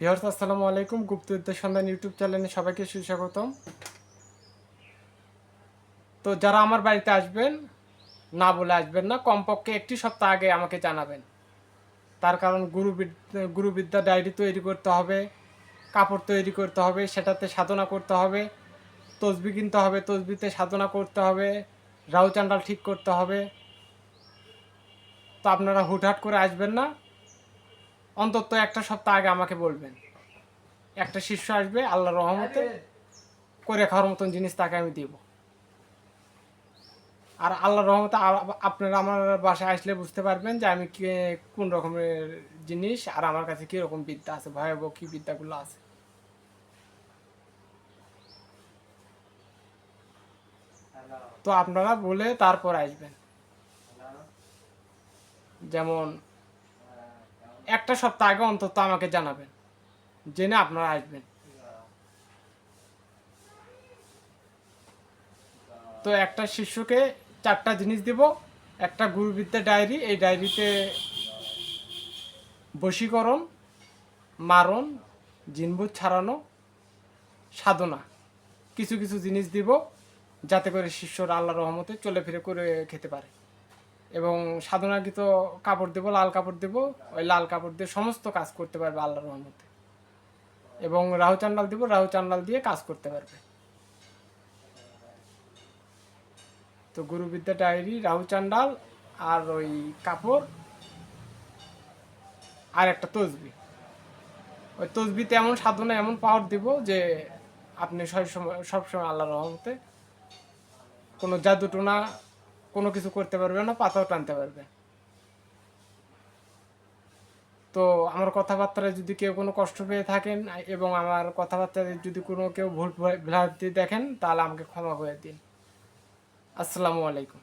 Viewers, আসসালামু আলাইকুম। গুপ্তবিদ্যা সন্ধান ইউটিউব চ্যানেলে সবাইকে সুস্বাগতম। তো যারা আমার বাড়িতে আসবেন, না বলে আসবেন না, কমপক্ষে একটি সপ্তাহ আগে আমাকে জানাবেন। তার কারণ গুরু বিদ- গুরুবিদ্যা ডায়েরি তৈরি করতে হবে, কাপড় তৈরি করতে হবে, সেটাতে সাধনা করতে হবে, তসবি কিনতে হবে, তসবিতে সাধনা করতে হবে রাউ চান্ডাল ঠিক করতে হবে। তো আপনারা হুটহাট করে আসবেন না। অন্তত একটা সপ্তাহ আগে আমাকে বলবেন। একটা শিষ্য আসবে আল্লাহ রহমতে করে খাওয়ার মতন জিনিস তাকে আমি দিব। আর আল্লাহ রহমতে আপনারা আমার বাসায় আসলে বুঝতে পারবেন যে আমি কোন রকমের জিনিস আর আমার কাছে কি রকম বিদ্যা আছে, ভয়াবহ কি বিদ্যাগুলো আছে। তো আপনারা বলে তারপর আসবেন। যেমন একটা সপ্তাহ আগে অন্তত আমাকে জানাবেন। জেনে আপনারা আসবেন। তো একটা শিষ্যকে চারটা জিনিস দিব। একটা গুরুবিদ্যা ডায়েরি, এই ডায়েরিতে বশীকরণ, মারণ জিনভূত ছাড়ানো, সাধনা, কিছু কিছু জিনিস দিব যাতে করে শিষ্যরা আল্লাহ রহমতে চলে ফিরে করে খেতে পারে। এবং সাধনাকৃত কাপড় দেবো, লাল কাপড় দেবো, ওই লাল কাপড় দিয়ে সমস্ত কাজ করতে পারবে আল্লাহর রহমতে। এবং রাহু চান্ডাল দিব, রাহু চান্ডাল দিয়ে কাজ করতে পারবে। তো গুরুবিদ্যা ডায়েরি, রাহু চান্ডাল আর ওই কাপড়, আর একটা তসবি। ওই তসবিতে এমন সাধনা, এমন পাওয়ার দিব যে আপনি সবসময় সবসময় আল্লাহ রহমতে কোনো জাদুটোনা কোনো কিছু করতে পারবে না, পাতাও টানতে পারবে। তো আমার কথাবার্তায় যদি কেউ কোনো কষ্ট পেয়ে থাকেন এবং আমার কথাবার্তায় যদি কোনো কেউ ভুল ভ্রান্তি দেখেন, তাহলে আমাকে ক্ষমা করে দিন। আসসালামু আলাইকুম।